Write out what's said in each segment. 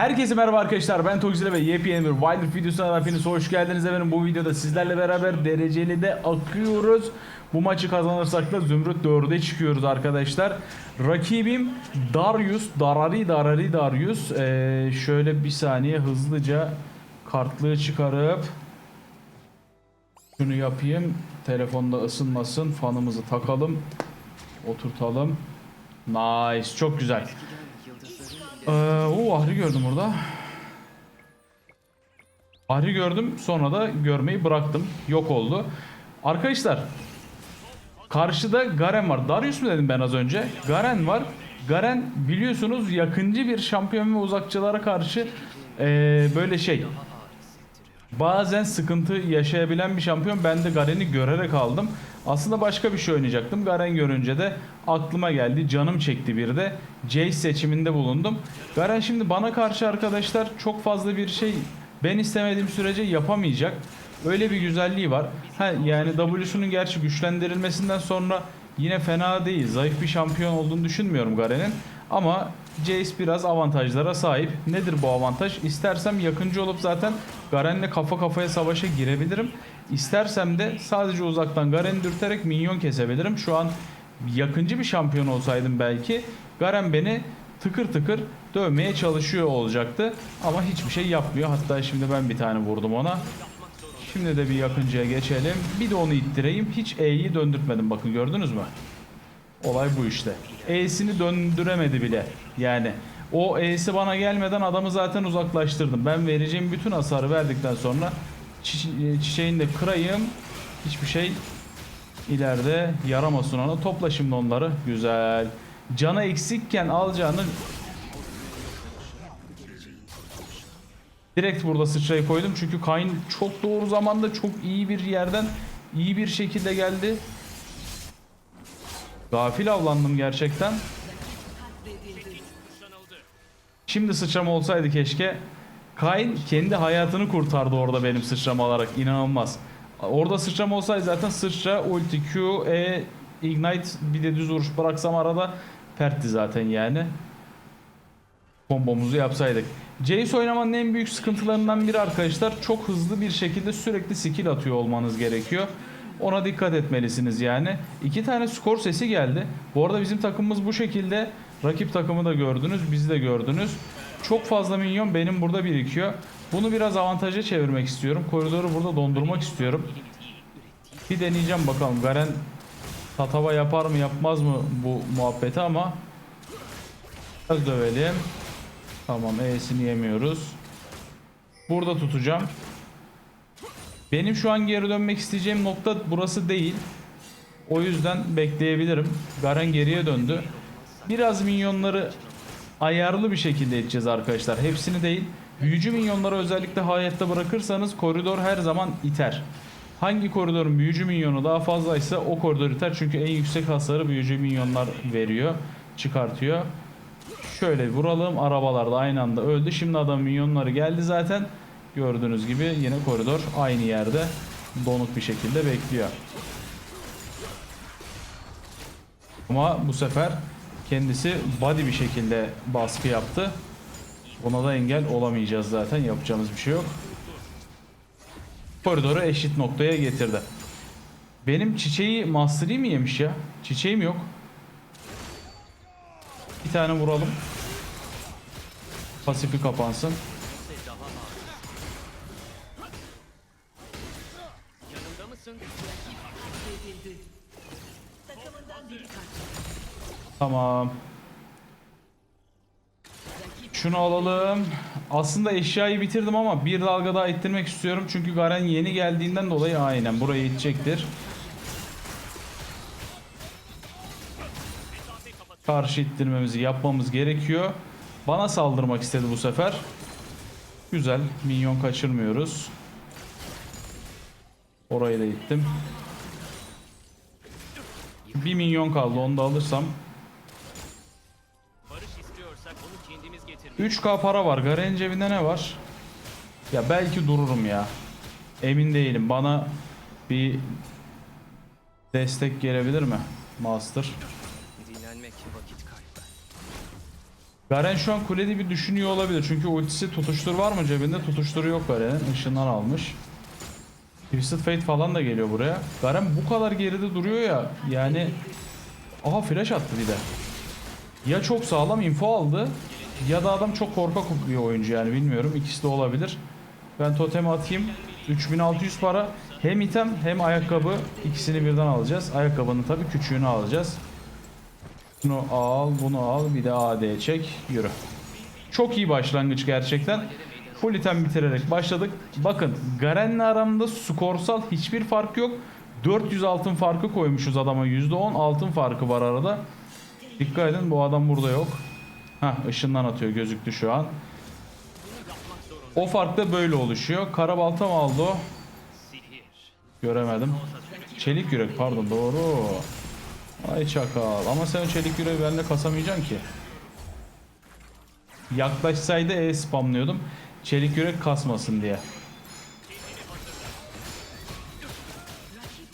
Herkese merhaba arkadaşlar ben Togzile ve yepyeni bir Wilder videosuna hepiniz hoş geldiniz efendim. Bu videoda sizlerle beraber dereceli de akıyoruz. Bu maçı kazanırsak da Zümrüt 4'e çıkıyoruz arkadaşlar. Rakibim Darius, Darari Darari Darius. Ee, şöyle bir saniye hızlıca kartlığı çıkarıp şunu yapayım. Telefonda ısınmasın. Fanımızı takalım. Oturtalım. Nice. Çok güzel. Ee, o Ahri gördüm orada. Ahri gördüm sonra da görmeyi bıraktım. Yok oldu. Arkadaşlar karşıda Garen var. Darius mu dedim ben az önce? Garen var. Garen biliyorsunuz yakıncı bir şampiyon ve uzakçılara karşı ee, böyle şey bazen sıkıntı yaşayabilen bir şampiyon. Ben de Garen'i görerek aldım. Aslında başka bir şey oynayacaktım. Garen görünce de aklıma geldi. Canım çekti bir de. Jace seçiminde bulundum. Garen şimdi bana karşı arkadaşlar çok fazla bir şey ben istemediğim sürece yapamayacak. Öyle bir güzelliği var. Ha, yani W'sunun gerçi güçlendirilmesinden sonra yine fena değil. Zayıf bir şampiyon olduğunu düşünmüyorum Garen'in. Ama Jace biraz avantajlara sahip. Nedir bu avantaj? İstersem yakıncı olup zaten Garen'le kafa kafaya savaşa girebilirim. İstersem de sadece uzaktan Garen'i dürterek minyon kesebilirim. Şu an yakıncı bir şampiyon olsaydım belki Garen beni tıkır tıkır dövmeye çalışıyor olacaktı. Ama hiçbir şey yapmıyor. Hatta şimdi ben bir tane vurdum ona. Şimdi de bir yakıncıya geçelim. Bir de onu ittireyim. Hiç E'yi döndürtmedim bakın gördünüz mü? Olay bu işte. E'sini döndüremedi bile. Yani o E'si bana gelmeden adamı zaten uzaklaştırdım. Ben vereceğim bütün hasarı verdikten sonra çi- çiçeğini de kırayım. Hiçbir şey ileride yaramasın ona. Topla şimdi onları. Güzel. Cana eksikken alacağını Direkt burada sıçrayı koydum çünkü Kayn çok doğru zamanda çok iyi bir yerden iyi bir şekilde geldi. Gafil avlandım gerçekten. Şimdi sıçrama olsaydı keşke. Kayn kendi hayatını kurtardı orada benim sıçrama alarak. inanılmaz. Orada sıçrama olsaydı zaten sıçra, ulti, Q, E, Ignite bir de düz vuruş bıraksam arada pertti zaten yani. Kombomuzu yapsaydık. Jace oynamanın en büyük sıkıntılarından biri arkadaşlar çok hızlı bir şekilde sürekli skill atıyor olmanız gerekiyor. Ona dikkat etmelisiniz yani. İki tane skor sesi geldi. Bu arada bizim takımımız bu şekilde. Rakip takımı da gördünüz, bizi de gördünüz. Çok fazla minyon benim burada birikiyor. Bunu biraz avantaja çevirmek istiyorum. Koridoru burada dondurmak istiyorum. Bir deneyeceğim bakalım. Garen tatava yapar mı yapmaz mı bu muhabbeti ama biraz dövelim. Tamam E'sini yemiyoruz. Burada tutacağım. Benim şu an geri dönmek isteyeceğim nokta burası değil. O yüzden bekleyebilirim. Garen geriye döndü. Biraz minyonları ayarlı bir şekilde edeceğiz arkadaşlar. Hepsini değil. Büyücü minyonları özellikle hayatta bırakırsanız koridor her zaman iter. Hangi koridorun büyücü minyonu daha fazlaysa o koridor iter. Çünkü en yüksek hasarı büyücü minyonlar veriyor. Çıkartıyor. Şöyle vuralım. Arabalar da aynı anda öldü. Şimdi adam minyonları geldi zaten. Gördüğünüz gibi yine koridor aynı yerde donuk bir şekilde bekliyor. Ama bu sefer kendisi body bir şekilde baskı yaptı. Buna da engel olamayacağız zaten. Yapacağımız bir şey yok. Koridoru eşit noktaya getirdi. Benim çiçeği mastery mi yemiş ya? Çiçeğim yok. Bir tane vuralım. Pasifi kapansın. Tamam. Şunu alalım. Aslında eşyayı bitirdim ama bir dalga daha ittirmek istiyorum. Çünkü Garen yeni geldiğinden dolayı aynen buraya itecektir. Karşı ittirmemizi yapmamız gerekiyor. Bana saldırmak istedi bu sefer. Güzel. Minyon kaçırmıyoruz. Orayı da ittim. Bir minyon kaldı. Onu da alırsam. 3k para var. Garen cebinde ne var? Ya belki dururum ya. Emin değilim. Bana bir destek gelebilir mi? Master. Garen şu an kulede bir düşünüyor olabilir. Çünkü ultisi tutuştur var mı cebinde? Tutuşturu yok Garen'in. Işından almış. Twisted Fate falan da geliyor buraya. Garen bu kadar geride duruyor ya. Yani... Aha flash attı bir de. Ya çok sağlam info aldı ya da adam çok korkak bir oyuncu yani bilmiyorum. İkisi de olabilir. Ben totemi atayım. 3600 para. Hem item hem ayakkabı ikisini birden alacağız. Ayakkabının tabii küçüğünü alacağız. Bunu al, bunu al, bir de AD çek, yürü. Çok iyi başlangıç gerçekten. Full item bitirerek başladık. Bakın Garen'le aramda skorsal hiçbir fark yok. 400 altın farkı koymuşuz adama. %10 altın farkı var arada. Dikkat edin bu adam burada yok. Hah ışından atıyor gözüktü şu an. O fark da böyle oluşuyor. Karabalta mı aldı o? Göremedim. Çelik yürek pardon doğru. Ay çakal ama sen çelik yüreği benimle kasamayacaksın ki. Yaklaşsaydı E spamlıyordum. Çelik yürek kasmasın diye.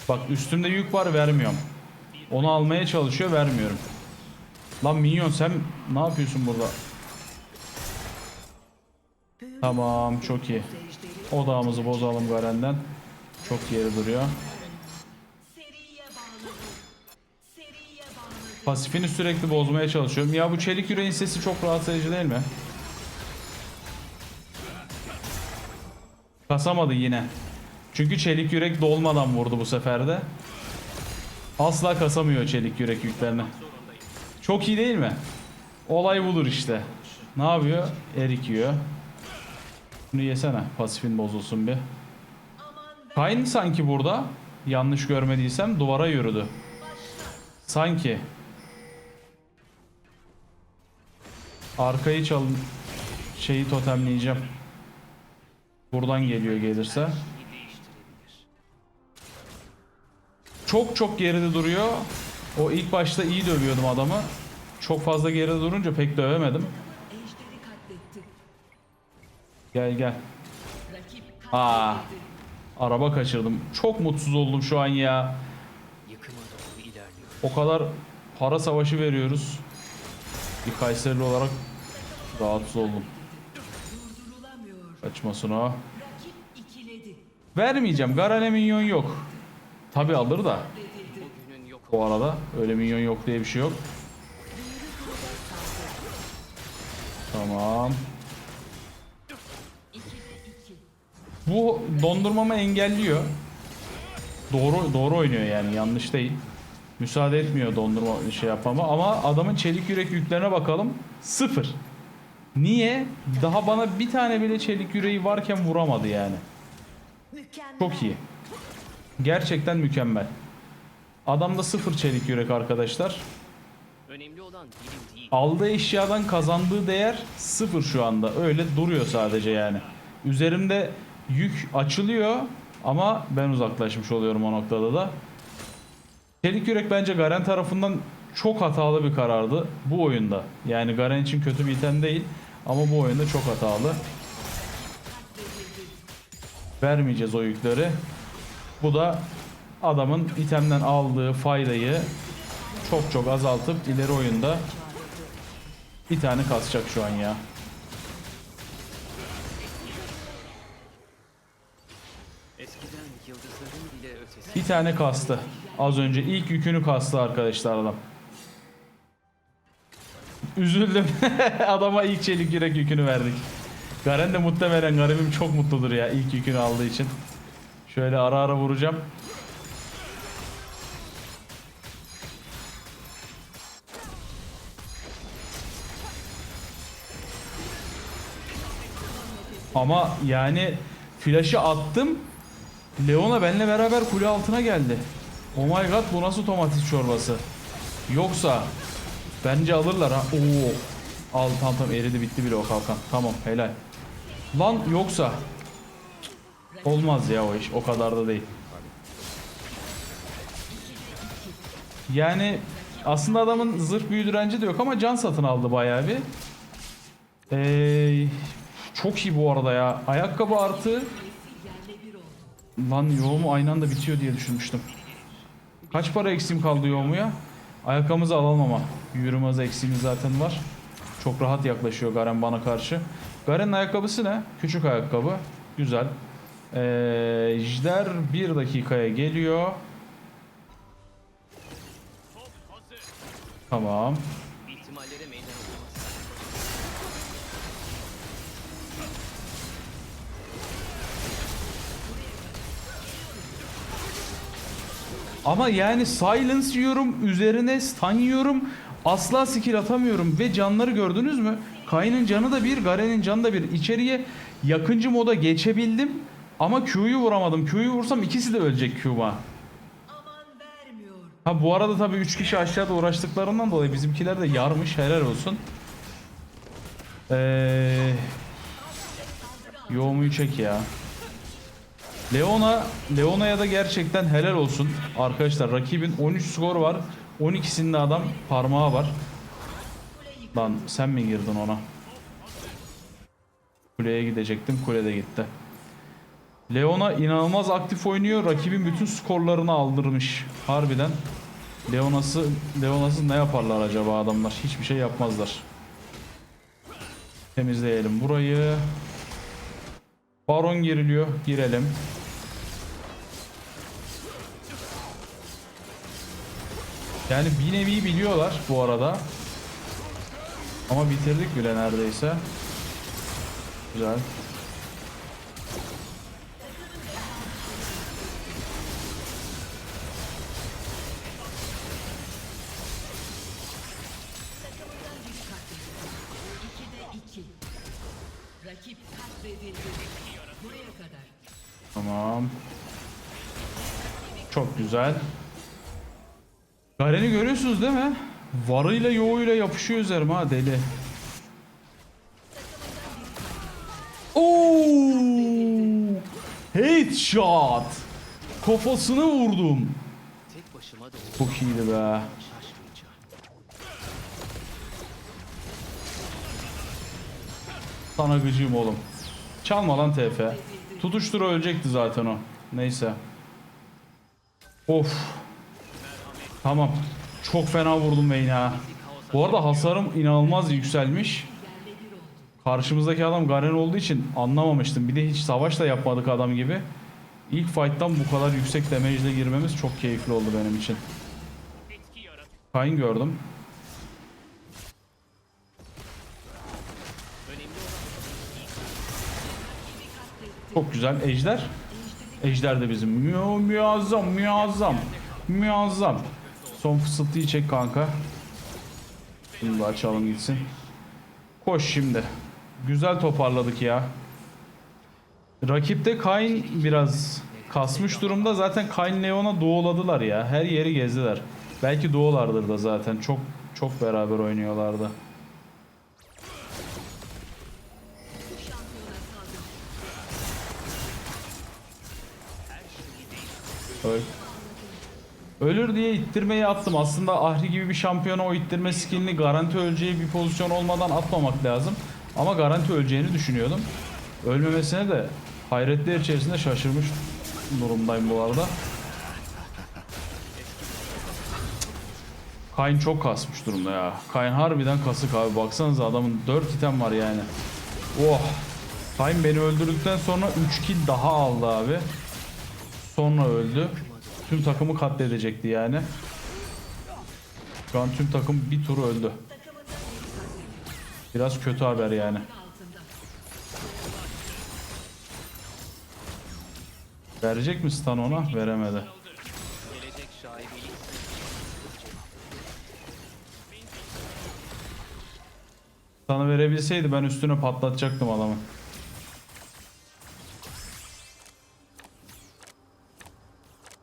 Bak üstümde yük var vermiyorum. Onu almaya çalışıyor vermiyorum. Lan minyon sen ne yapıyorsun burada? Tamam çok iyi. Odağımızı bozalım Garen'den. Çok geri duruyor. Pasifini sürekli bozmaya çalışıyorum. Ya bu çelik yüreğin sesi çok rahatsız edici değil mi? Kasamadı yine. Çünkü çelik yürek dolmadan vurdu bu sefer de. Asla kasamıyor çelik yürek yüklerini. Çok iyi değil mi? Olay budur işte. Ne yapıyor? Erik yiyor. Bunu yesene. Pasifin bozulsun bir. Kayn sanki burada. Yanlış görmediysem duvara yürüdü. Sanki. Arkayı çal şeyi totemleyeceğim. Buradan geliyor gelirse. Çok çok geride duruyor. O ilk başta iyi dövüyordum adamı. Çok fazla geride durunca pek dövemedim. Gel gel. Aa. Araba kaçırdım. Çok mutsuz oldum şu an ya. O kadar para savaşı veriyoruz. Bir Kayserili olarak rahatsız oldum. Kaçmasın o. Vermeyeceğim. Garane minyon yok. Tabi alır da. Bu arada öyle minyon yok diye bir şey yok. Tamam. Bu dondurmamı engelliyor. Doğru doğru oynuyor yani yanlış değil. Müsaade etmiyor dondurma şey yapmama ama adamın çelik yürek yüklerine bakalım. Sıfır. Niye? Daha bana bir tane bile çelik yüreği varken vuramadı yani. Çok iyi. Gerçekten mükemmel. Adamda sıfır çelik yürek arkadaşlar. Aldığı eşyadan kazandığı değer sıfır şu anda. Öyle duruyor sadece yani. Üzerimde yük açılıyor ama ben uzaklaşmış oluyorum o noktada da. Çelik yürek bence Garen tarafından çok hatalı bir karardı bu oyunda. Yani Garen için kötü bir item değil ama bu oyunda çok hatalı. Vermeyeceğiz o yükleri. Bu da adamın itemden aldığı faydayı çok çok azaltıp ileri oyunda bir tane kasacak şu an ya. Bir tane kastı. Az önce ilk yükünü kastı arkadaşlar adam. Üzüldüm. Adama ilk çelik yürek yükünü verdik. Garen de muhtemelen garibim çok mutludur ya ilk yükünü aldığı için. Şöyle ara ara vuracağım. Ama yani flaşı attım. Leona benle beraber kule altına geldi. Oh my god bu nasıl domates çorbası? Yoksa bence alırlar ha. Oo. Al tamam tamam eridi bitti bile o kalkan. Tamam helal. Lan yoksa olmaz ya o iş o kadar da değil. Yani aslında adamın zırh büyü direnci de yok ama can satın aldı bayağı bir. Ee, çok iyi bu arada ya. Ayakkabı artı. Lan yoğumu aynı anda bitiyor diye düşünmüştüm. Kaç para eksiğim kaldı yoğumuya? Ayakkabımızı alalım ama. Yürüme hızı eksiğimiz zaten var. Çok rahat yaklaşıyor Garen bana karşı. Garen'in ayakkabısı ne? Küçük ayakkabı. Güzel. Ee, Ejder 1 dakikaya geliyor. Tamam. Ama yani silence yiyorum, üzerine stun yiyorum. Asla skill atamıyorum ve canları gördünüz mü? Kayn'ın canı da bir, Garen'in canı da bir. İçeriye yakıncı moda geçebildim. Ama Q'yu vuramadım. Q'yu vursam ikisi de ölecek Q'ma. Ha bu arada tabii 3 kişi aşağıda uğraştıklarından dolayı bizimkiler de yarmış. Helal olsun. Eee... Yoğumuyu çek ya. Leona, Leona'ya da gerçekten helal olsun. Arkadaşlar rakibin 13 skor var. 12'sinde adam parmağı var. Lan sen mi girdin ona? Kuleye gidecektim. Kulede gitti. Leona inanılmaz aktif oynuyor. Rakibin bütün skorlarını aldırmış. Harbiden. Leona'sı Leona'sı ne yaparlar acaba adamlar? Hiçbir şey yapmazlar. Temizleyelim burayı. Baron giriliyor. Girelim. Yani bir nevi biliyorlar bu arada. Ama bitirdik bile neredeyse. Güzel. Rakip katledildi. Buraya kadar. Tamam. Çok güzel. Garen'i görüyorsunuz değil mi? Varıyla yoğuyla yapışıyor üzerime ha deli. Oo! Headshot. Kafasını vurdum. Çok iyiydi be. Sana gıcığım oğlum. Çalma lan TF. Tutuştur ölecekti zaten o. Neyse. Of. Tamam. Çok fena vurdum Vayne ha. Bu arada hasarım inanılmaz yükselmiş. Karşımızdaki adam Garen olduğu için anlamamıştım. Bir de hiç savaş da yapmadık adam gibi. İlk fight'tan bu kadar yüksek damage ile girmemiz çok keyifli oldu benim için. Kayn gördüm. Çok güzel. Ejder. Ejder de bizim. Mu muazzam, muazzam. Muazzam. Son fısıltıyı çek kanka. Bunu da açalım gitsin. Koş şimdi. Güzel toparladık ya. Rakipte Kayn biraz kasmış durumda. Zaten Kayn Leon'a doğuladılar ya. Her yeri gezdiler. Belki doğulardır da zaten. Çok çok beraber oynuyorlardı. Öl. Ölür diye ittirmeyi attım. Aslında Ahri gibi bir şampiyona o ittirme skillini garanti öleceği bir pozisyon olmadan atmamak lazım. Ama garanti öleceğini düşünüyordum. Ölmemesine de hayretler içerisinde şaşırmış durumdayım bu arada. Kayn çok kasmış durumda ya. Kayn harbiden kasık abi. Baksanıza adamın 4 item var yani. Oh. Kayn beni öldürdükten sonra 3 kill daha aldı abi. Sonra öldü. Tüm takımı katledecekti yani. Şu an tüm takım bir tur öldü. Biraz kötü haber yani. Verecek mi stun ona? Veremedi. Sana verebilseydi ben üstüne patlatacaktım adamı.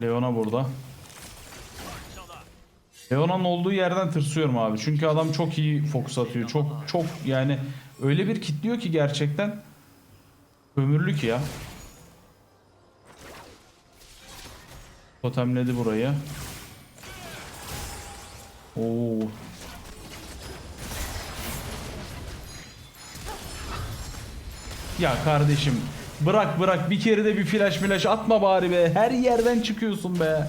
Leona burada. Leona'nın olduğu yerden tırsıyorum abi. Çünkü adam çok iyi fokus atıyor. Çok çok yani öyle bir kitliyor ki gerçekten ömürlük ya. Totemledi burayı. Oo. Ya kardeşim Bırak bırak bir kere de bir flash flash atma bari be. Her yerden çıkıyorsun be.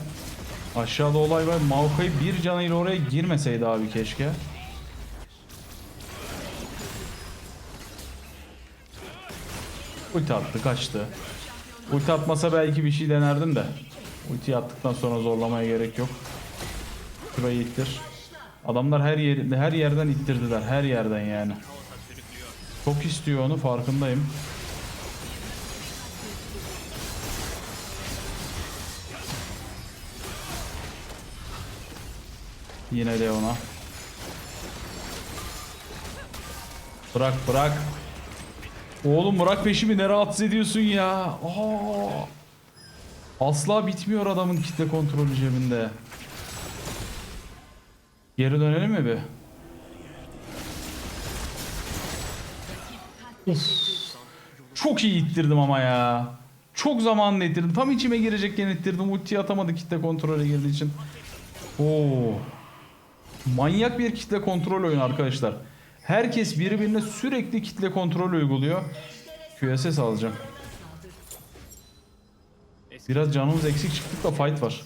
Aşağıda olay var. Maokai bir canıyla oraya girmeseydi abi keşke. Ulti attı kaçtı. Ulti atmasa belki bir şey denerdim de. Ulti attıktan sonra zorlamaya gerek yok. Şurayı ittir. Adamlar her yer, her yerden ittirdiler. Her yerden yani. Çok istiyor onu farkındayım. Yine Leona. Bırak bırak. Oğlum bırak peşimi ne rahatsız ediyorsun ya. Aa. Asla bitmiyor adamın kitle kontrolü cebinde. Geri dönelim mi bir? Çok iyi ittirdim ama ya. Çok zamanla ittirdim. Tam içime girecekken ittirdim. Ultiyi atamadı kitle kontrole girdiği için. Oo. Manyak bir kitle kontrol oyunu arkadaşlar. Herkes birbirine sürekli kitle kontrol uyguluyor. QSS alacağım. Biraz canımız eksik çıktık da fight var.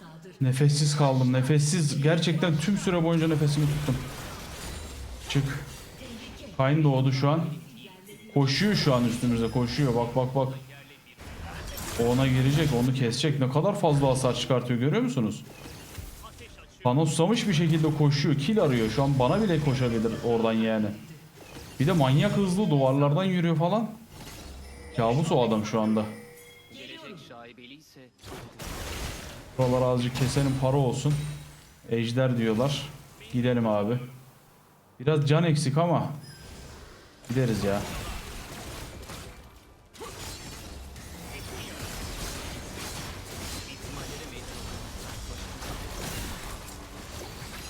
Saldır. Nefessiz kaldım. Nefessiz. Gerçekten tüm süre boyunca nefesimi tuttum. Çık. Kayn doğdu şu an. Koşuyor şu an üstümüze. Koşuyor. Bak bak bak. O ona girecek. Onu kesecek. Ne kadar fazla hasar çıkartıyor görüyor musunuz? Bana susamış bir şekilde koşuyor. Kill arıyor. Şu an bana bile koşabilir oradan yani. Bir de manyak hızlı duvarlardan yürüyor falan. Kabus o adam şu anda. Buraları azıcık keselim para olsun. Ejder diyorlar. Gidelim abi. Biraz can eksik ama gideriz ya.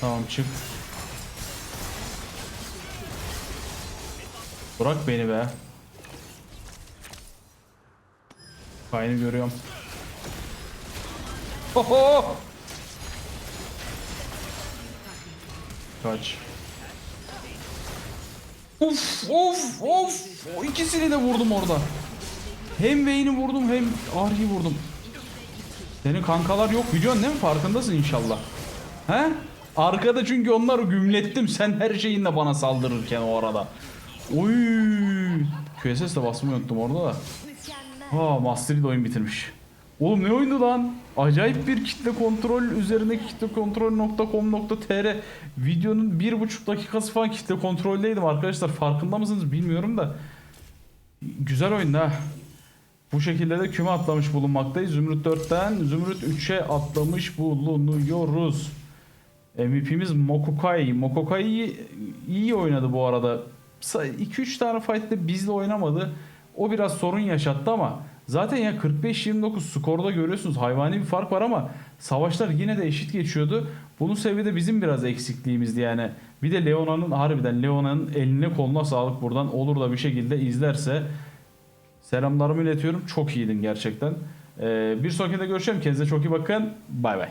Tamam çık. Bırak beni be. Kaynı görüyorum. Oho! Kaç. Of of of. O ikisini de vurdum orada. Hem Vayne'i vurdum hem Ahri'yi vurdum. Senin kankalar yok biliyorsun değil mi? Farkındasın inşallah. He? Arkada çünkü onları gümlettim. Sen her şeyinle bana saldırırken o arada. Oy! QSS de basmayı unuttum orada da. Ha Mastery de oyun bitirmiş. Oğlum ne oyundu lan? Acayip bir kitle kontrol üzerine kitlekontrol.com.tr videonun bir buçuk dakikası falan kitle kontroldeydim arkadaşlar. Farkında mısınız bilmiyorum da. Güzel oyun ha. Bu şekilde de küme atlamış bulunmaktayız. Zümrüt 4'ten Zümrüt 3'e atlamış bulunuyoruz. MVP'miz Mokokai. Mokokai iyi, iyi oynadı bu arada. 2-3 tane fight'te bizle oynamadı. O biraz sorun yaşattı ama zaten ya 45-29 skorda görüyorsunuz hayvani bir fark var ama savaşlar yine de eşit geçiyordu. Bunun sebebi de bizim biraz eksikliğimizdi yani. Bir de Leona'nın harbiden Leona'nın eline koluna sağlık buradan olur da bir şekilde izlerse selamlarımı iletiyorum. Çok iyiydin gerçekten. Ee, bir sonrakinde görüşelim. Kendinize çok iyi bakın. Bay bay.